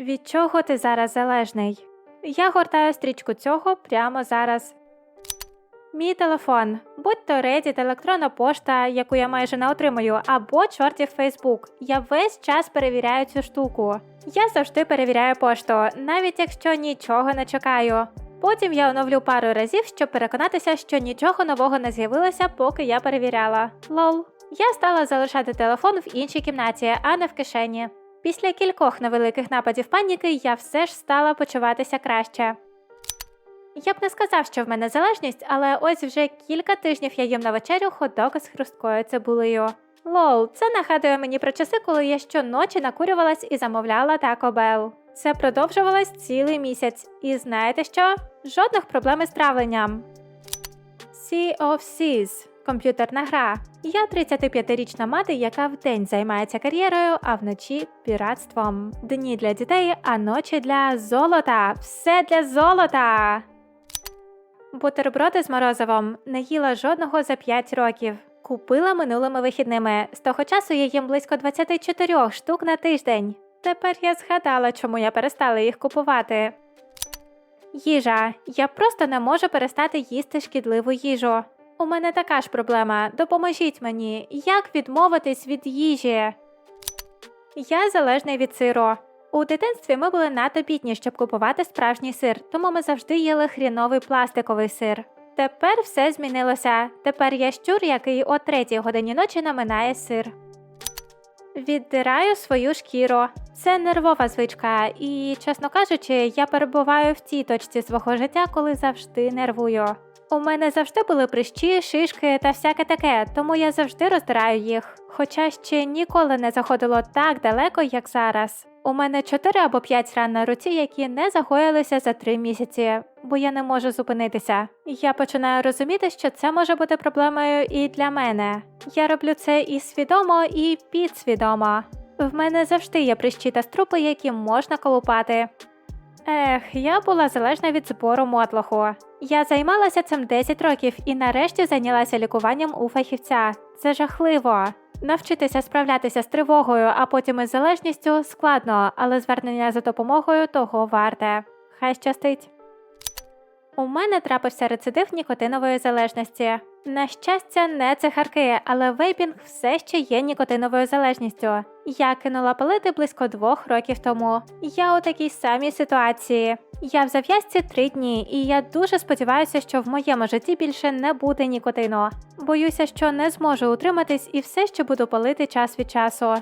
Від чого ти зараз залежний? Я гортаю стрічку цього прямо зараз. Мій телефон, будь то Reddit, електронна пошта, яку я майже не отримую, або чортів Фейсбук. Я весь час перевіряю цю штуку. Я завжди перевіряю пошту, навіть якщо нічого не чекаю. Потім я оновлю пару разів, щоб переконатися, що нічого нового не з'явилося, поки я перевіряла. Лол. Я стала залишати телефон в іншій кімнаті, а не в кишені. Після кількох невеликих нападів паніки я все ж стала почуватися краще. Я б не сказав, що в мене залежність, але ось вже кілька тижнів я їм на вечерю ходок з хрусткою цибулею. Лол, це нагадує мені про часи, коли я щоночі накурювалась і замовляла Taco Bell. Це продовжувалось цілий місяць. І знаєте що? Жодних проблем із травленням. Sea of Seas – комп'ютерна гра. Я 35-річна мати, яка вдень займається кар'єрою, а вночі піратством. Дні для дітей, а ночі для золота. Все для золота. Бутерброди з морозивом не їла жодного за 5 років. Купила минулими вихідними. З того часу я їм близько 24 штук на тиждень. Тепер я згадала, чому я перестала їх купувати. Їжа. Я просто не можу перестати їсти шкідливу їжу. У мене така ж проблема. Допоможіть мені. Як відмовитись від їжі? Я залежний від сиру. У дитинстві ми були надто бідні, щоб купувати справжній сир, тому ми завжди їли хріновий пластиковий сир. Тепер все змінилося. Тепер я щур, який о третій годині ночі наминає сир. Віддираю свою шкіру. Це нервова звичка, і, чесно кажучи, я перебуваю в тій точці свого життя, коли завжди нервую. У мене завжди були прищі, шишки та всяке таке, тому я завжди роздираю їх. Хоча ще ніколи не заходило так далеко, як зараз. У мене 4 або 5 ран на руці, які не загоїлися за 3 місяці, бо я не можу зупинитися. Я починаю розуміти, що це може бути проблемою і для мене. Я роблю це і свідомо, і підсвідомо. В мене завжди є прищі та струпи, які можна колупати. Ех, я була залежна від збору мотлоху. Я займалася цим 10 років і нарешті зайнялася лікуванням у фахівця. Це жахливо. Навчитися справлятися з тривогою, а потім із залежністю складно, але звернення за допомогою того варте. Хай щастить. У мене трапився рецидив нікотинової залежності. На щастя, не цигарки, але вейпінг все ще є нікотиновою залежністю. Я кинула палити близько двох років тому. Я у такій самій ситуації. Я в зав'язці три дні, і я дуже сподіваюся, що в моєму житті більше не буде нікотину. Боюся, що не зможу утриматись і все ще буду палити час від часу.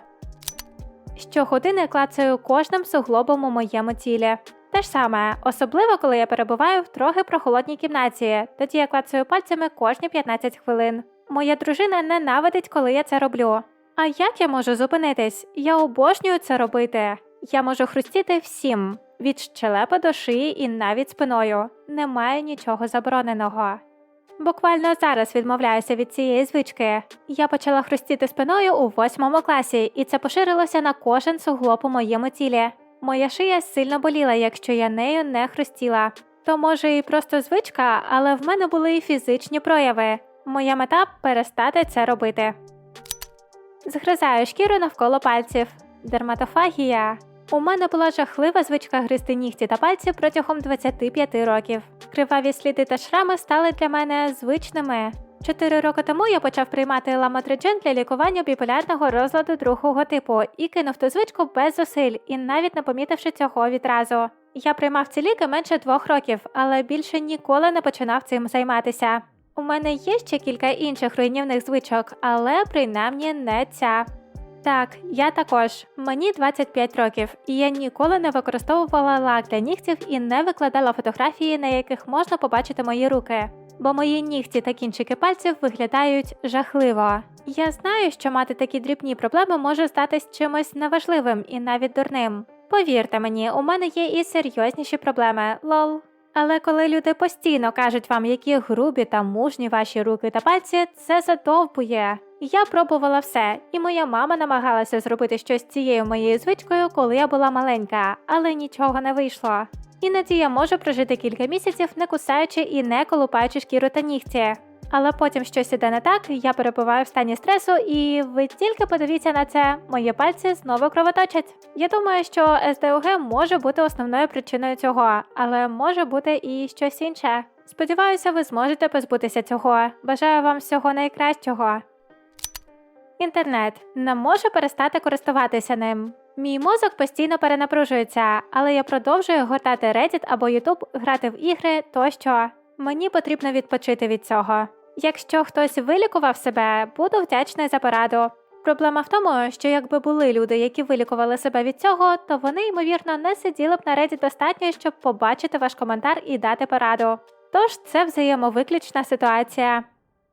Щогодини клацаю кожним суглобом у моєму тілі. Те ж саме, особливо коли я перебуваю в трохи прохолодній кімнаті, тоді я клацаю пальцями кожні 15 хвилин. Моя дружина ненавидить, коли я це роблю. А як я можу зупинитись? Я обожнюю це робити. Я можу хрустіти всім від щелепи до шиї і навіть спиною. Немає нічого забороненого. Буквально зараз відмовляюся від цієї звички. Я почала хрустіти спиною у восьмому класі, і це поширилося на кожен суглоб у моєму тілі. Моя шия сильно боліла, якщо я нею не хрустіла. То може і просто звичка, але в мене були і фізичні прояви. Моя мета перестати це робити. Згризаю шкіру навколо пальців. Дерматофагія. У мене була жахлива звичка гризти нігті та пальці протягом 25 років. Криваві сліди та шрами стали для мене звичними. Чотири роки тому я почав приймати ламотриджин для лікування біполярного розладу другого типу і кинув ту звичку без зусиль і навіть не помітивши цього відразу. Я приймав ці ліки менше двох років, але більше ніколи не починав цим займатися. У мене є ще кілька інших руйнівних звичок, але принаймні не ця. Так, я також. Мені 25 років, і я ніколи не використовувала лак для нігтів і не викладала фотографії, на яких можна побачити мої руки. Бо мої нігті та кінчики пальців виглядають жахливо. Я знаю, що мати такі дрібні проблеми може статись чимось неважливим і навіть дурним. Повірте мені, у мене є і серйозніші проблеми, лол. Але коли люди постійно кажуть вам, які грубі та мужні ваші руки та пальці, це задовбує. Я пробувала все, і моя мама намагалася зробити щось цією моєю звичкою, коли я була маленька, але нічого не вийшло. Іноді я можу прожити кілька місяців, не кусаючи і не колупаючи шкіру та нігті. Але потім щось іде не так, я перебуваю в стані стресу, і ви тільки подивіться на це, мої пальці знову кровоточать. Я думаю, що СДОГ може бути основною причиною цього, але може бути і щось інше. Сподіваюся, ви зможете позбутися цього. Бажаю вам всього найкращого. Інтернет не можу перестати користуватися ним. Мій мозок постійно перенапружується, але я продовжую гортати Reddit або YouTube, грати в ігри тощо. Мені потрібно відпочити від цього. Якщо хтось вилікував себе, буду вдячний за пораду. Проблема в тому, що якби були люди, які вилікували себе від цього, то вони, ймовірно, не сиділи б на Reddit достатньо, щоб побачити ваш коментар і дати пораду. Тож це взаємовиключна ситуація.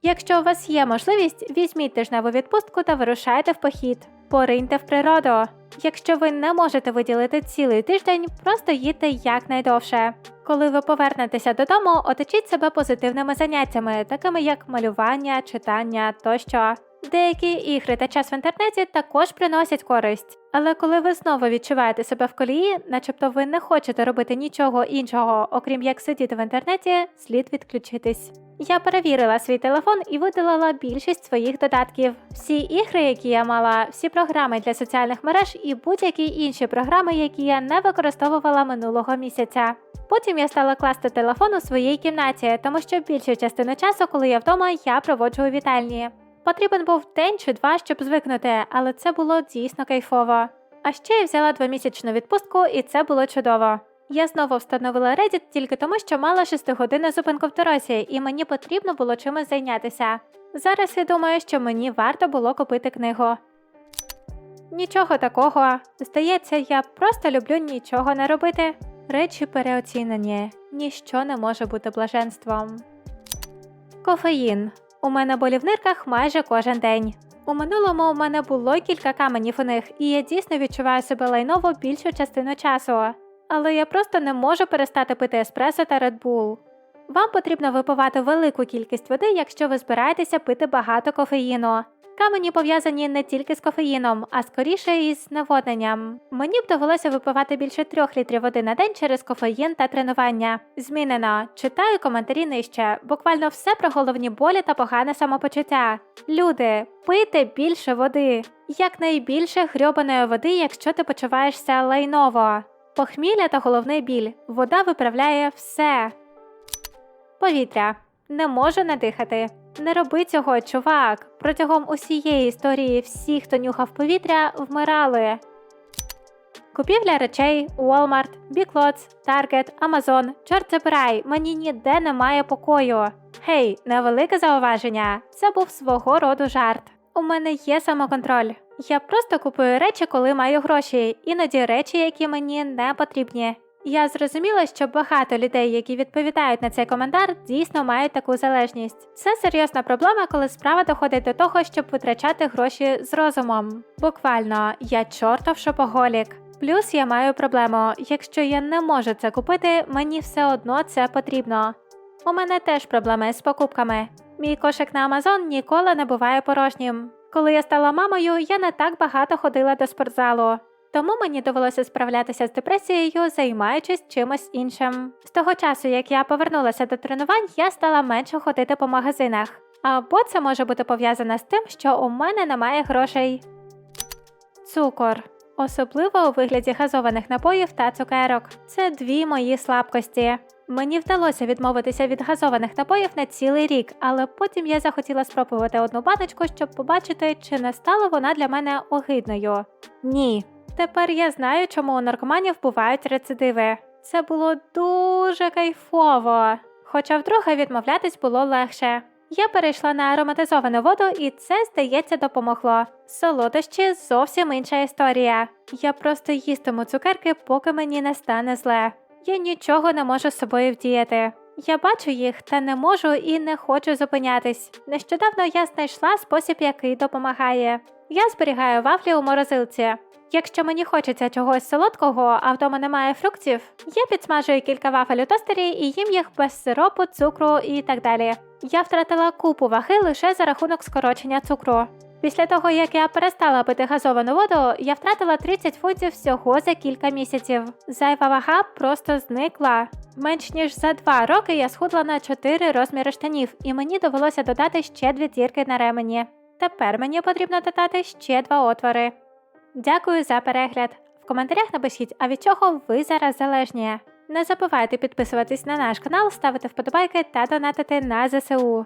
Якщо у вас є можливість, візьміть тижневу відпустку та вирушайте в похід. Пориньте в природу. Якщо ви не можете виділити цілий тиждень, просто їдьте якнайдовше. Коли ви повернетеся додому, оточіть себе позитивними заняттями, такими як малювання, читання тощо. Деякі ігри та час в інтернеті також приносять користь, але коли ви знову відчуваєте себе в колії, начебто ви не хочете робити нічого іншого, окрім як сидіти в інтернеті, слід відключитись. Я перевірила свій телефон і видалила більшість своїх додатків. Всі ігри, які я мала, всі програми для соціальних мереж і будь-які інші програми, які я не використовувала минулого місяця. Потім я стала класти телефон у своїй кімнаті, тому що більшу частину часу, коли я вдома, я проводжу у вітальні. Потрібен був день чи два, щоб звикнути, але це було дійсно кайфово. А ще я взяла двомісячну відпустку, і це було чудово. Я знову встановила Reddit тільки тому, що мала 6 годин зупинку в дорозі, і мені потрібно було чимось зайнятися. Зараз я думаю, що мені варто було купити книгу. Нічого такого. Здається, я просто люблю нічого не робити. Речі переоцінені, ніщо не може бути блаженством. Кофеїн. У мене болі в нирках майже кожен день. У минулому у мене було кілька каменів у них, і я дійсно відчуваю себе лайново більшу частину часу. Але я просто не можу перестати пити еспресо та Red Bull. Вам потрібно випивати велику кількість води, якщо ви збираєтеся пити багато кофеїну. Камені пов'язані не тільки з кофеїном, а скоріше із зневодненням. Мені б довелося випивати більше трьох літрів води на день через кофеїн та тренування. Змінено. Читаю коментарі нижче. Буквально все про головні болі та погане самопочуття. Люди, пийте більше води. Якнайбільше грьобаної води, якщо ти почуваєшся лайново. Похмілля та головний біль. Вода виправляє все. Повітря. Не можу надихати. Не роби цього, чувак. Протягом усієї історії всі, хто нюхав повітря, вмирали. Купівля речей Walmart, Big Lots, Target, Amazon. Чорт забирай, мені ніде немає покою. Гей, невелике зауваження. Це був свого роду жарт. У мене є самоконтроль. Я просто купую речі, коли маю гроші, іноді речі, які мені не потрібні. Я зрозуміла, що багато людей, які відповідають на цей коментар, дійсно мають таку залежність. Це серйозна проблема, коли справа доходить до того, щоб витрачати гроші з розумом. Буквально, я чортов шопоголік. Плюс я маю проблему. Якщо я не можу це купити, мені все одно це потрібно. У мене теж проблеми з покупками. Мій кошик на Амазон ніколи не буває порожнім. Коли я стала мамою, я не так багато ходила до спортзалу. Тому мені довелося справлятися з депресією, займаючись чимось іншим. З того часу, як я повернулася до тренувань, я стала менше ходити по магазинах. Або це може бути пов'язане з тим, що у мене немає грошей. Цукор. Особливо у вигляді газованих напоїв та цукерок. Це дві мої слабкості. Мені вдалося відмовитися від газованих напоїв на цілий рік, але потім я захотіла спробувати одну баночку, щоб побачити, чи не стала вона для мене огидною. Ні. Тепер я знаю, чому у наркоманів бувають рецидиви. Це було дуже кайфово. Хоча вдруге відмовлятись було легше. Я перейшла на ароматизовану воду, і це, здається, допомогло. Солодощі зовсім інша історія. Я просто їстиму цукерки, поки мені не стане зле. Я нічого не можу з собою вдіяти. Я бачу їх, та не можу і не хочу зупинятись. Нещодавно я знайшла спосіб, який допомагає. Я зберігаю вафлі у морозилці. Якщо мені хочеться чогось солодкого, а вдома немає фруктів, я підсмажую кілька вафель у тостері і їм їх без сиропу, цукру і так далі. Я втратила купу ваги лише за рахунок скорочення цукру. Після того, як я перестала пити газовану воду, я втратила 30 фунтів всього за кілька місяців. Зайва вага просто зникла. Менш ніж за два роки я схудла на 4 розміри штанів, і мені довелося додати ще дві дірки на ремені. Тепер мені потрібно додати ще два отвори. Дякую за перегляд. В коментарях напишіть, а від чого ви зараз залежні. Не забувайте підписуватись на наш канал, ставити вподобайки та донатити на ЗСУ.